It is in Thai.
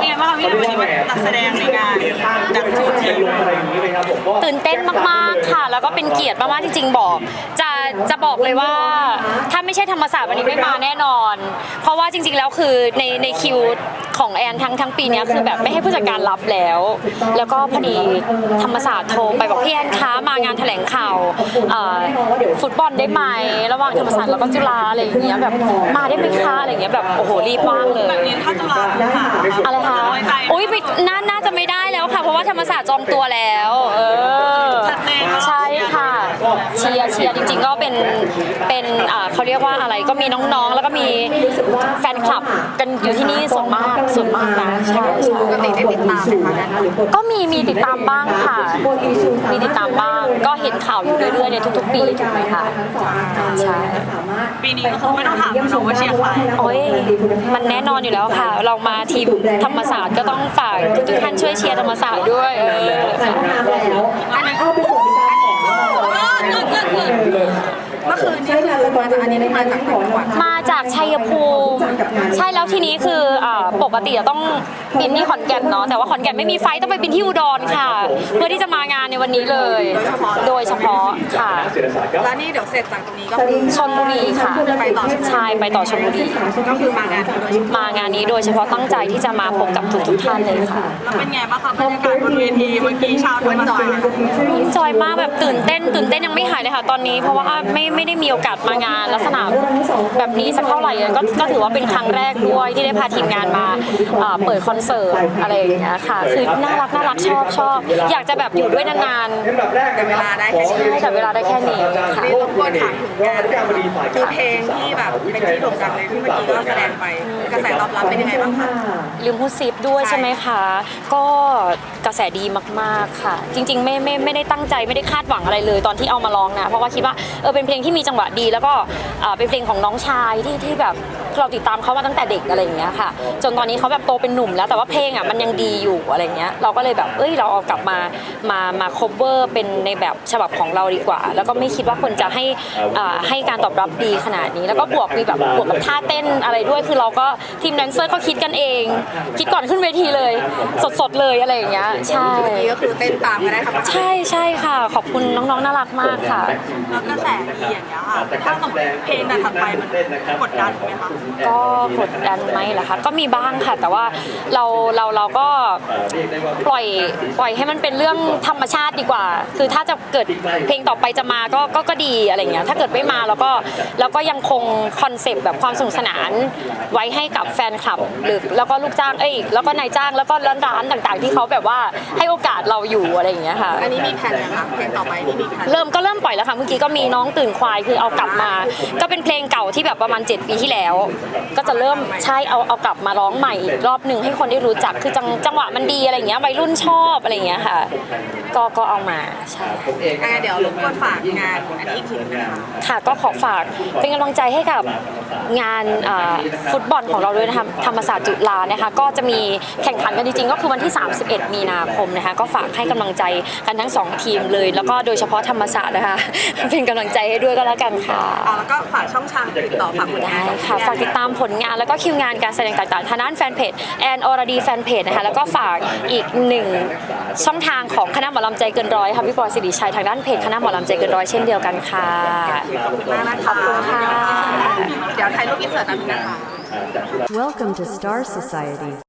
เป็นยังไงวันนี้นักแสดงในงานจากทุกทีมอะไรอย่างนี้ไหมครับผมก็ตื่นเต้นมากๆค่ะ แล้วก็เป็นเกียรติมากๆจริงๆบอก จะจะบอกเลยว่า ถ้าไม่ใช่ธรรมศาสตร์วันนี้ไม่มาแน่นอน เพราะว่าจริง ๆ แล้วคือในในคิวของแอนทั้งทั้งปีเนี้ยคือแบบไม่ให้ผู้จัดการรับแล้ว แล้วก็พอดีธรรมศาสตร์โทรไปบอกพี่แอนคะมางานแถลงข่าวเอ่อฟุตบอลได้ไหมระหว่างธรรมศาสตร์แล้วก็จุฬาอะไรอย่างเงี้ยแบบมาได้ไหมคะอะไรอย่างเงี้ยแบบโอ้โหรีบมากเลยแบบนี้ถ้าจุฬาค่ะ อะไรคะน้อยใจอุ้ยไม่น่าน่าจะไม่ได้แล้วค่ะ เพราะว่าธรรมศาสตร์จองตัวแล้ว เออ จัดแน่นอน ใช่ค่ะ เชียร์เชียร์จริง ๆ ก็เป็นเป็นอ่าเขาเรียกว่าอะไรก็มีน้องๆ แล้วก็มีแฟนคลับกันอยู่ที่นี่ส่วนมากส่วนมากนะใช่ใช่ปกติได้ติดตามไหมคะก็มีมีติดตามบ้างค่ะ มีติดตามบ้าง ก็เห็นข่าวอยู่เรื่อยๆในทุก ๆ ปีถูกไหมคะใช่ปีนี้ก็คือไม่ต้องถามแล้วเนอะว่าเชียร์ใครโอ้ยมันแน่นอนอยู่แล้วค่ะ เรามาทีมธรรมศาสตร์ก็ต้องฝากทุกๆท่านช่วยเชียร์ธรรมศาสตร์ด้วยเออค่ะ เอาไปสวัสดิการของ เมาจากอันนี้มาจากจังหวัดมาจากชัยภูมิ ใช่แล้วทีนี้คืออ่าปกติจะต้อง บินที่ขอนแก่นเนาะแต่ว่าขอนแก่นไม่มีไฟล์ต้องไปบินที่อุดรค่ะ เพื่อที่จะมางานในวันนี้เลย โดยเฉพาะค่ะเศรษฐศาสตร์ครับแล้วนี่เดี๋ยวเสร็จจากตรงนี้ก็คือชลบุรีค่ะไปต่อใช่ไปต่อชลบุรีก็คือมางานโดยเฉพาะมางานนี้โดยเฉพาะตั้งใจที่จะมาพบกับทุกทุกๆท่านเลยค่ะแล้วเป็นไงบ้างคะบรรยากาศบนเวทีเมื่อกี้ชาวธรรมศาสตร์จอยมากแบบตื่นเต้น ตื่นเต้นยังไม่หายเลยค่ะ ตอนนี้เพราะว่าไม่ไม่ได้มีโอกาสมางานลักษณะแบบนี้สักเท่าไหร่เลยก็ก็ถือว่าเป็นครั้งแรกด้วยที่ได้พาทีมงานมาเอ่อเปิดคอนเสิร์ตอะไรอย่างเงี้ยค่ะ คือน่ารักน่ารักชอบชอบอยากจะแบบอยู่ด้วยนานลำดับแรกกันเวลาได้ใช่แต่เวลาได้แค่นี้ค่ะ นี่รบกวนถามถึงงานมีเพลงที่แบบเป็นที่โด่งดังเลยที่เมื่อกี้ก็แสดงไปกระแสตอบรับเป็นยังไงบ้างคะ ลืมพูดซิปด้วยใช่ไหมคะ ก็กระแสดีมากๆค่ะ จริงๆ ไม่ไม่ไม่ได้ตั้งใจไม่ได้คาดหวังอะไรเลยตอนที่เอามาร้องนะ เพราะว่าคิดว่าเออเป็นเพลงที่มีจังหวะดี แล้วก็เอ่อเป็นเพลงของน้องชายที่ที่แบบเราติดตามเขามาตั้งแต่เด็กอะไรอย่างเงี้ยค่ะ จนตอนนี้เขาแบบโตเป็นหนุ่มแล้วแต่ว่าเพลงอะมันยังดีอยู่อะไรเงี้ยเราก็เลยแบบเอ้ยเราเอากลับมามามา cover เป็นในแบบฉบับของเราดีกว่า แล้วก็ไม่คิดว่าคนจะให้อ่าให้การตอบรับดีขนาดนี้ แล้วก็บวกมีแบบบวกกับท่าเต้นอะไรด้วย คือเราก็ทีมแดนเซอร์ก็คิดกันเอง คิดก่อนขึ้นเวทีเลย สดๆเลยอะไรอย่างเงี้ยใช่นี่ก็คือเต้นตามกันได้ทั้งประเทศใช่ใช่ค่ะ ขอบคุณน้องๆน่ารักมากค่ะแล้วกระแสดีอย่างเงี้ยค่ะถ้าสมมติเพลงแต่ถัดไปมันกดดันไหมคะก็กดดันไหมล่ะคะก็มีบ้างค่ะแต่ว่าเราเราเราก็ปล่อยปล่อยให้มันเป็นเรื่องธรรมชาติดีกว่า คือถ้าจะเกิดเพลงต่อไปจะมาก็ก็ก็ดีอะไรเงี้ยถ้าเกิดไม่มาเราก็เราก็ยังคงคอนเซปต์แบบความสนุกสนานไว้ให้กับแฟนคลับหรือแล้วก็ลูกจ้างเอ้ยแล้วก็นายจ้างแล้วก็ร้านร้านต่างๆ ที่เขาแบบว่าให้โอกาสเราอยู่อะไรอย่างเงี้ยค่ะ อันนี้มีแผนยังคะเพลงต่อไปนี่มีแผนเริ่มก็เริ่มปล่อยแล้วค่ะเมื่อกี้ก็มีน้องตื่นควายคือเอากลับมา ก็เป็นเพลงเก่าที่แบบประมาณ 7 ปีที่แล้ว ก็จะเริ่มใช่เอาเอากลับมาร้องใหม่อีกรอบหนึ่งให้คนได้รู้จักคือจังจังหวะมันดีอะไรอย่างเงี้ยวัยรุ่นชอบอะไรอย่างเงี้ยค่ะ ก็ก็เอามาใช่อ่าเดี๋ยวรบกวนฝากงานอันนี้อีกทีนึงนะคะค่ะก็ขอฝากเป็นกำลังใจให้กับงานอ่าฟุตบอลของเราด้วยนะคะธรรมศาสตร์จุฬานะคะก็จะมีแข่งขันกันจริงๆ ก็คือวันที่ 31 มีนาคมนะคะก็ฝากให้กำลังใจกันทั้งสองทีมเลย แล้วก็โดยเฉพาะธรรมศาสตร์นะคะ เป็นกำลังใจให้ด้วยก็แล้วกันค่ะ อ่าแล้วก็ฝากช่องทางติดต่อฝากผลงาได้น ค่ะ ฝากติดตามผลงานแล้วก็คิวงานการแสดงต่างๆทางด้านแฟนเพจแอนอรดีแฟนเพจนะคะแล้วก็ฝากอีกหนึ่งช่องทางของคณะหมอลำใจเกินร้อยค่ะพี่ปอสิริชัยทางด้านเพจคณะหมอลำใจเกินร้อยเช่นเดียวกันค่ะขอบคุณมากนะคะขอบคุณค่ะเดี๋ยวถ่ายรูปอินเสิร์ตแป๊บนึงนะคะ Welcome to Star Society.